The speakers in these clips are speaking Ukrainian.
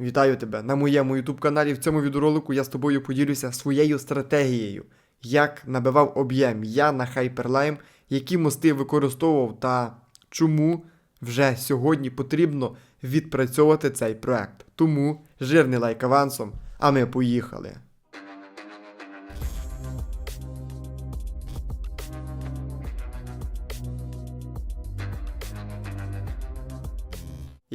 Вітаю тебе на моєму YouTube каналі. В цьому відеоролику я з тобою поділюся своєю стратегією, як набивав об'єм я на Hyperlime, які мости використовував та чому вже сьогодні потрібно відпрацьовувати цей проект. Тому жирний лайк авансом, а ми поїхали.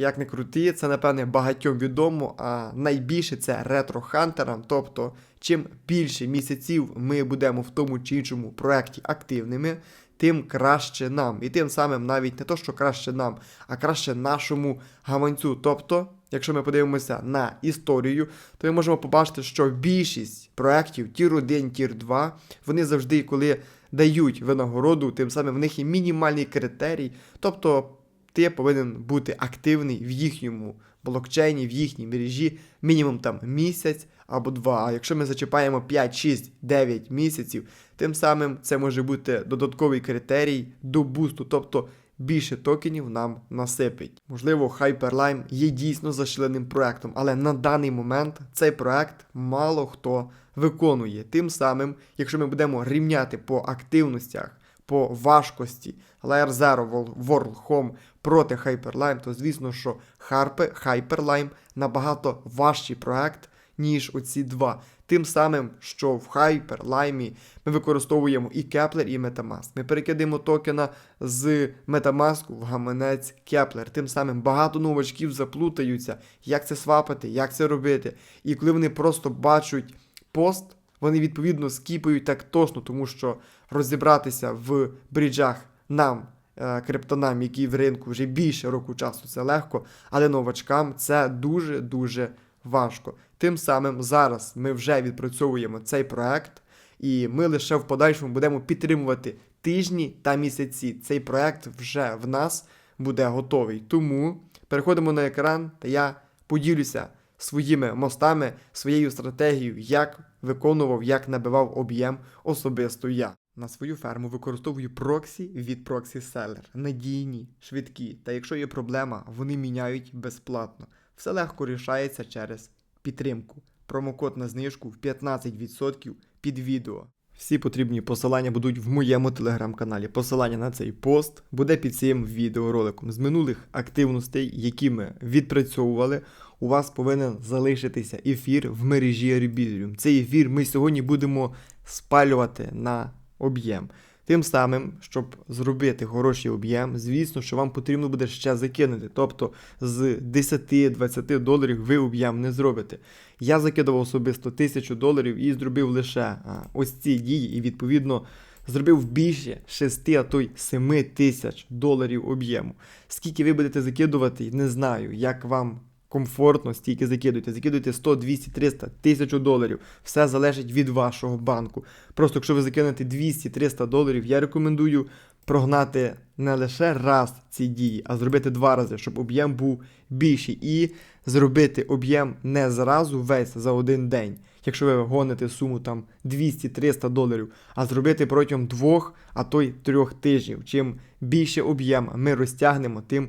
Як не крути, це напевне багатьом відомо, а найбільше це ретро-хантерам. Тобто, чим більше місяців ми будемо в тому чи іншому проєкті активними, тим краще нам. І тим самим навіть не то, що краще нам, а краще нашому гаманцю. Тобто, якщо ми подивимося на історію, то ми можемо побачити, що більшість проєктів Тір 1, Тір 2, вони завжди, коли дають винагороду, тим самим в них є мінімальний критерій. Тобто ти повинен бути активний в їхньому блокчейні, в їхній мережі мінімум там місяць або два. А якщо ми зачіпаємо 5, 6, 9 місяців, тим самим це може бути додатковий критерій до бусту, тобто більше токенів нам насипить. Можливо, Hyperlime є дійсно зашиленим проектом, але на даний момент цей проект мало хто виконує. Тим самим, якщо ми будемо рівняти по активностях по важкості Layer Zero World Home проти Hyperlime, то звісно, що Harpe, Hyperlime набагато важчий проект, ніж оці два. Тим самим, що в Hyperlime ми використовуємо і Kepler, і Metamask. Ми перекидаємо токена з Metamask в гаманець Kepler. Тим самим багато новачків заплутаються, як це свапати, як це робити. І коли вони просто бачать пост, вони відповідно скіпають так точно, тому що розібратися в бріджах нам, е, криптонам, які в ринку вже більше року часу, це легко, але новачкам це дуже-дуже важко. Тим самим зараз ми вже відпрацьовуємо цей проект, і ми лише в подальшому будемо підтримувати тижні та місяці. Цей проект вже в нас буде готовий. Тому переходимо на екран, та я поділюся своїми мостами, своєю стратегією, як виконував, як набивав об'єм особисто я. На свою ферму використовую проксі від Proxy Seller. Надійні, швидкі, та якщо є проблема, вони міняють безплатно. Все легко рішається через підтримку. Промокод на знижку в 15% під відео. Всі потрібні посилання будуть в моєму телеграм-каналі. Посилання на цей пост буде під цим відеороликом. З минулих активностей, які ми відпрацьовували, у вас повинен залишитися ефір в мережі Rebellium. Цей ефір ми сьогодні будемо спалювати на об'єм. Тим самим, щоб зробити хороший об'єм, звісно, що вам потрібно буде ще закинути. Тобто з 10-20 доларів ви об'єм не зробите. Я закидував особисто 1000 доларів і зробив лише ось ці дії, і відповідно зробив більше 6, а то й 7 тисяч доларів об'єму. Скільки ви будете закидувати, не знаю, як вам комфортно, стільки закидуйте. Закидуйте 100, 200, 300, 1000 доларів. Все залежить від вашого банку. Просто якщо ви закинете 200-300 доларів, я рекомендую прогнати не лише раз ці дії, а зробити два рази, щоб об'єм був більший. І зробити об'єм не зразу весь за один день. Якщо ви гоните суму там 200-300 доларів, а зробити протягом двох, а то й трьох тижнів. Чим більше об'єм ми розтягнемо, тим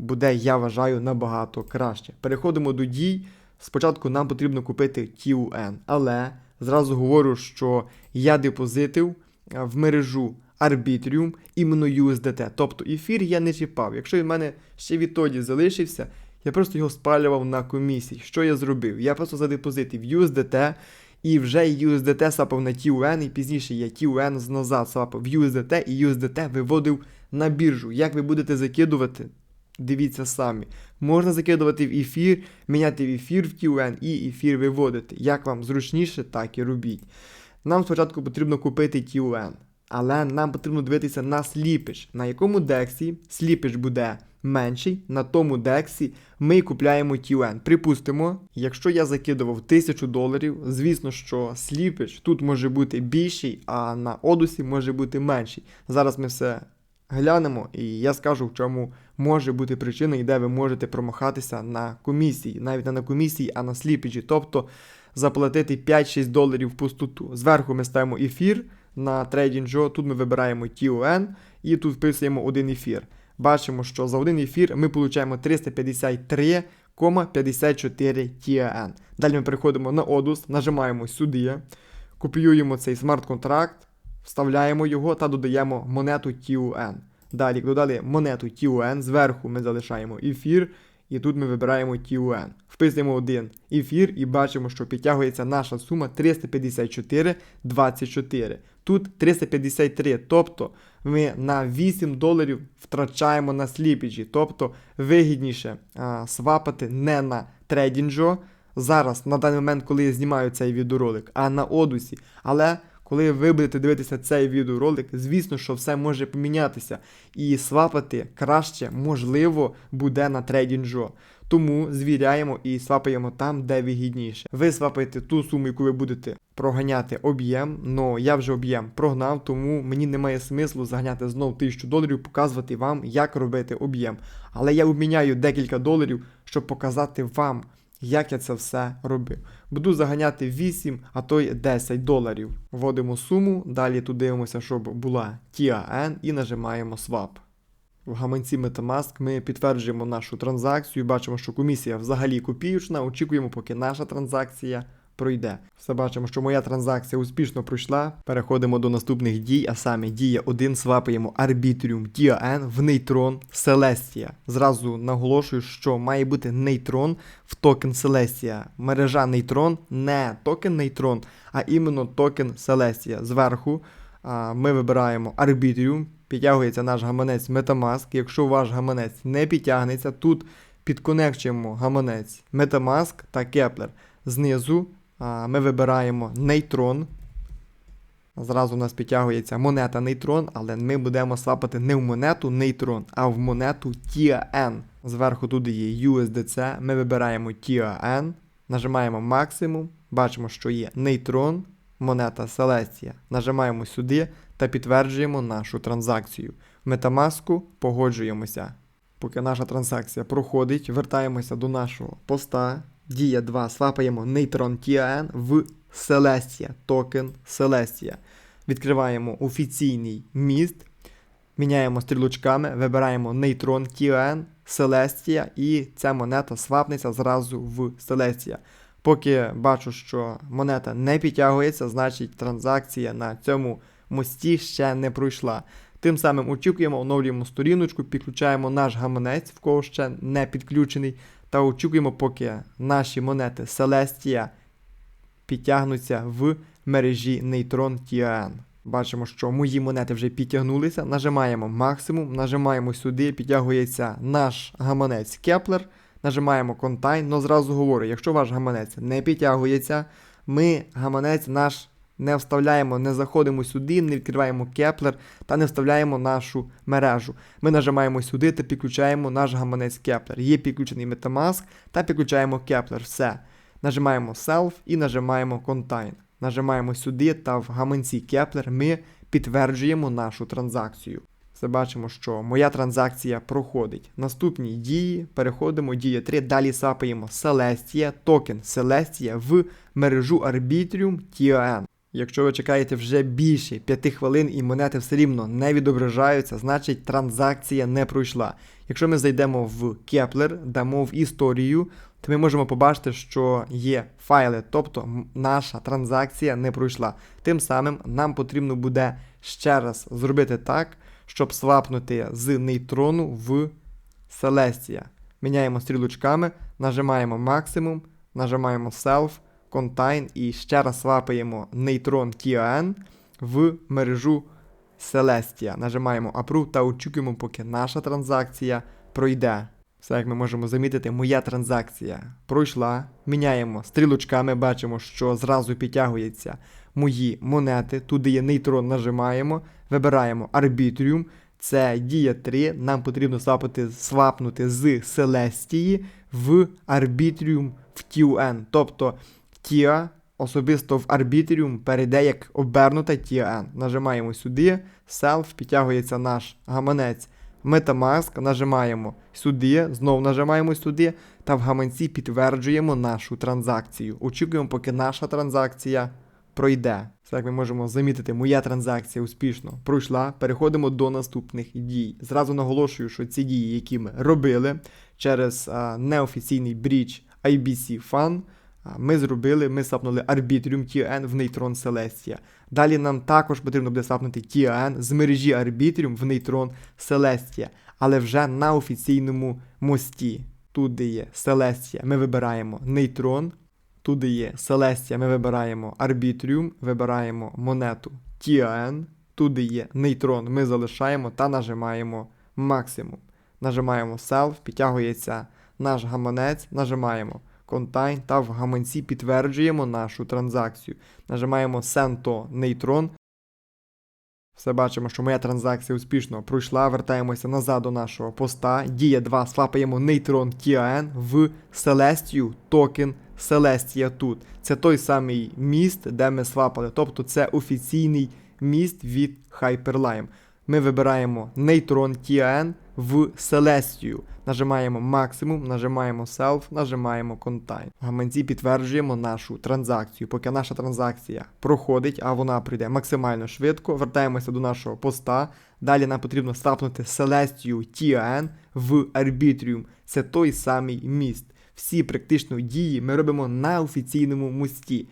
буде, я вважаю, набагато краще. Переходимо до дій. Спочатку нам потрібно купити TUN, але зразу говорю, що я депозитив е, в мережу Arbitrium іменно USDT. Тобто ефір я не чіпав. Якщо він в мене ще відтоді залишився, я просто його спалював на комісії. Що я зробив? Я просто задепозитив USDT і вже USDT сапав на TUN, і пізніше я TUN назад сапав в USDT і USDT виводив на біржу. Як ви будете закидувати? Дивіться самі. Можна закидувати в ефір, міняти в ефір в TUN і ефір виводити. Як вам зручніше, так і робіть. Нам спочатку потрібно купити TUN, але нам потрібно дивитися на сліпіж. На якому дексі сліпіж буде менший, на тому дексі ми купляємо TUN. Припустимо, якщо я закидував 1000 доларів, звісно, що сліпіж тут може бути більший, а на одусі може бути менший. Зараз ми все глянемо, і я скажу, в чому може бути причина, і де ви можете промахатися на комісії, навіть не на комісії, а на сліпіджі, тобто заплатити 5-6 доларів в пустоту. Зверху ми ставимо ефір на TradingJo, тут ми вибираємо TON і тут вписуємо один ефір. Бачимо, що за один ефір ми отримуємо 353 0,54 TN. Далі ми переходимо на Odus, нажимаємо сюди, копіюємо цей смарт-контракт, вставляємо його та додаємо монету TUN. Далі, додали монету TUN, зверху ми залишаємо ефір, і тут ми вибираємо TUN. Вписуємо один ефір і бачимо, що підтягується наша сума 354,24. Тут 353, тобто ми на 8 доларів втрачаємо на сліпіджі, тобто вигідніше а, свапати не на TradingJo, зараз, на даний момент, коли я знімаю цей відеоролик, а на Одусі. Але коли ви будете дивитися цей відеоролик, звісно, що все може помінятися. І свапати краще, можливо, буде на TradingJo. Тому звіряємо і свапаємо там, де вигідніше. Ви свапаєте ту суму, яку ви будете проганяти об'єм, але я вже об'єм прогнав, тому мені немає смислу заганяти знов 1000 доларів, показувати вам, як робити об'єм. Але я обміняю декілька доларів, щоб показати вам, як я це все робив. Буду заганяти 8, а то й 10 доларів. Вводимо суму, далі тут дивимося, щоб була TAN і нажимаємо Swap. В гаманці Metamask ми підтверджуємо нашу транзакцію, бачимо, що комісія взагалі копіючна, очікуємо, поки наша транзакція пройде. Все бачимо, що моя транзакція успішно пройшла. Переходимо до наступних дій, а саме дія 1 свапаємо Arbitrium TAN в нейтрон Celestia. Зразу наголошую, що має бути нейтрон в токен Celestia. Мережа нейтрон, не токен нейтрон, а іменно токен Celestia. Зверху а, ми вибираємо Arbitrium, підтягується наш гаманець Metamask. Якщо ваш гаманець не підтягнеться, тут підконекчуємо гаманець Metamask та Kepler. Знизу ми вибираємо нейтрон. Зразу у нас підтягується монета нейтрон, але ми будемо свапати не в монету нейтрон, а в монету TAN. Зверху тут є USDC. Ми вибираємо TAN, нажимаємо максимум, бачимо, що є нейтрон, монета Celestia. Нажимаємо сюди та підтверджуємо нашу транзакцію. В погоджуємося. Поки наша транзакція проходить, вертаємося до нашого поста. Дія 2 свапаємо Neutron TAN в Celestia, токен Celestia. Відкриваємо офіційний міст, міняємо стрілочками, вибираємо Neutron TAN, Celestia і ця монета свапнеться зразу в Celestia. Поки бачу, що монета не підтягується, значить транзакція на цьому мості ще не пройшла. Тим самим очікуємо, оновлюємо сторіночку, підключаємо наш гаманець, в кого ще не підключений, та очікуємо, поки наші монети Celestia підтягнуться в мережі Neutron TAN. Бачимо, що мої монети вже підтягнулися. Нажимаємо максимум, нажимаємо сюди, підтягується наш гаманець Kepler, нажимаємо Contain, но зразу говорю, якщо ваш гаманець не підтягується, ми гаманець наш не вставляємо, не заходимо сюди, не відкриваємо Kepler та не вставляємо нашу мережу. Ми нажимаємо сюди та підключаємо наш гаманець Kepler. Є підключений Metamask та підключаємо Kepler. Все. Нажимаємо Self і нажимаємо Contain. Нажимаємо сюди та в гаманці Kepler ми підтверджуємо нашу транзакцію. Все бачимо, що моя транзакція проходить. Наступні дії переходимо, дія 3, далі сапаємо Celestia, токен Celestia в мережу Arbitrium TON. Якщо ви чекаєте вже більше 5 хвилин і монети все рівно не відображаються, значить транзакція не пройшла. Якщо ми зайдемо в Kepler, дамо в історію, то ми можемо побачити, що є файли, тобто наша транзакція не пройшла. Тим самим нам потрібно буде ще раз зробити так, щоб свапнути з нейтрону в Celestia. Міняємо стрілочками, нажимаємо максимум, нажимаємо Self, Contain і ще раз свапаємо Neutron TAN в мережу Celestia. Нажимаємо Approve та очікуємо, поки наша транзакція пройде. Все, як ми можемо замітити, моя транзакція пройшла. Міняємо стрілочками, бачимо, що зразу підтягуються мої монети. Туди є нейтрон, нажимаємо, вибираємо Arbitrium. Це дія 3. Нам потрібно свапати, свапнути з Celestia в Arbitrium в TUN. Тобто TIA особисто в Arbitrium перейде як обернута TN. Нажимаємо сюди, Self, підтягується наш гаманець Metamask, нажимаємо сюди, знову нажимаємо сюди, та в гаманці підтверджуємо нашу транзакцію. Очікуємо, поки наша транзакція пройде. Як ми можемо замітити, моя транзакція успішно пройшла. Переходимо до наступних дій. Зразу наголошую, що ці дії, які ми робили через а, неофіційний бріч IBC Fun, ми зробили, ми сапнули Arbitrium TN в Neutron Celestia. Далі нам також потрібно буде сапнути TN з мережі Arbitrium в Neutron Celestia, але вже на офіційному мості. Тут, де є Celestia, ми вибираємо. Тут де є Celestia, ми вибираємо Arbitrium, вибираємо монету TN. Тут де є Neutron, ми залишаємо та нажимаємо максимум. Нажимаємо Self, підтягується наш гаманець, нажимаємо Contain та в гаманці підтверджуємо нашу транзакцію. Нажимаємо Send to Neutron. Все бачимо, що моя транзакція успішно пройшла. Вертаємося назад до нашого поста. Дія 2 свапаємо Neutron TAN в Celestia токен Celestia тут. Це той самий міст, де ми свапали. Тобто це офіційний міст від Hyperlime. Ми вибираємо Neutron TN в Celestia. Нажимаємо максимум, нажимаємо Self, нажимаємо Contain. В гаманці підтверджуємо нашу транзакцію. Поки наша транзакція проходить, а вона прийде максимально швидко, вертаємося до нашого поста. Далі нам потрібно стапнути Celestia TN в Arbitrium. Це той самий міст. Всі практично дії ми робимо на офіційному мості.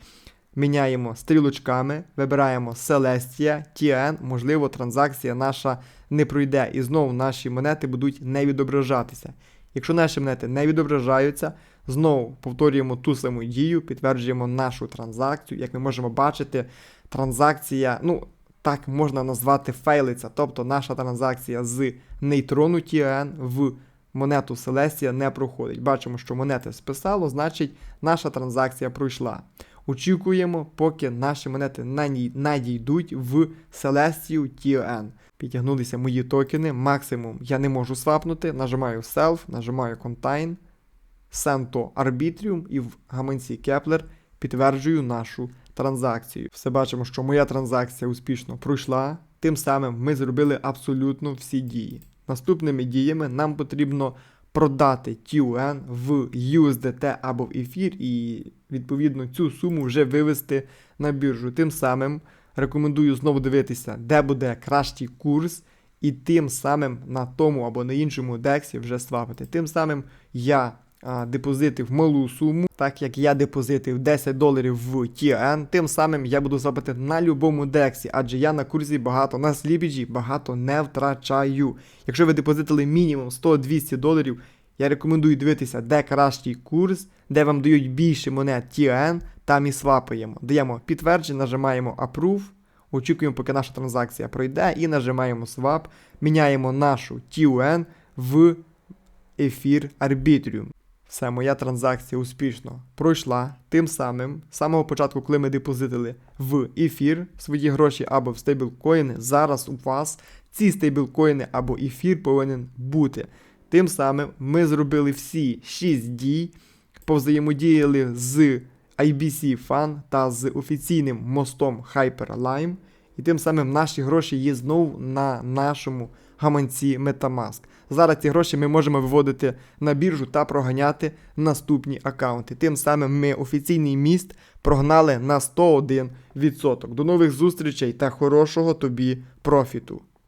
Міняємо стрілочками, вибираємо Celestia, TN, можливо, транзакція наша не пройде, і знову наші монети будуть не відображатися. Якщо наші монети не відображаються, знову повторюємо ту саму дію, підтверджуємо нашу транзакцію. Як ми можемо бачити, транзакція, ну, так можна назвати фейлиця, тобто наша транзакція з нейтрону TN в монету Celestia не проходить. Бачимо, що монети списало, значить наша транзакція пройшла. Очікуємо, поки наші монети надійдуть в Celestia TN. Підтягнулися мої токени, максимум я не можу свапнути. Нажимаю Self, нажимаю Contain, Send to Arbitrium і в гаманці Kepler підтверджую нашу транзакцію. Все бачимо, що моя транзакція успішно пройшла. Тим самим ми зробили абсолютно всі дії. Наступними діями нам потрібно продати TUN в USDT або в ефір і відповідно цю суму вже вивести на біржу. Тим самим рекомендую знову дивитися, де буде кращий курс, і тим самим на тому або на іншому дексі вже свапити. Тим самим я а, депозитив малу суму, так як я депозитив 10 доларів в TN, тим самим я буду свапити на любому дексі, адже я на курсі багато на сліпіджі багато не втрачаю. Якщо ви депозитили мінімум 100-200 доларів, я рекомендую дивитися, де кращий курс, де вам дають більше монет TN, там і свапаємо. Даємо підтвердження, нажимаємо Approve, очікуємо, поки наша транзакція пройде, і нажимаємо Swap, міняємо нашу TUN в ефір Arbitrium. Все, моя транзакція успішно пройшла. Тим самим, з самого початку, коли ми депозитили в ефір свої гроші або в стейблкоїни, зараз у вас ці стейблкоїни або ефір повинен бути. Тим самим ми зробили всі 6 дій, повзаємодіяли з IBC Fun та з офіційним мостом Hyperlime. І тим самим наші гроші є знову на нашому гаманці Metamask. Зараз ці гроші ми можемо виводити на біржу та проганяти наступні аккаунти. Тим самим ми офіційний міст прогнали на 101%. До нових зустрічей та хорошого тобі профіту!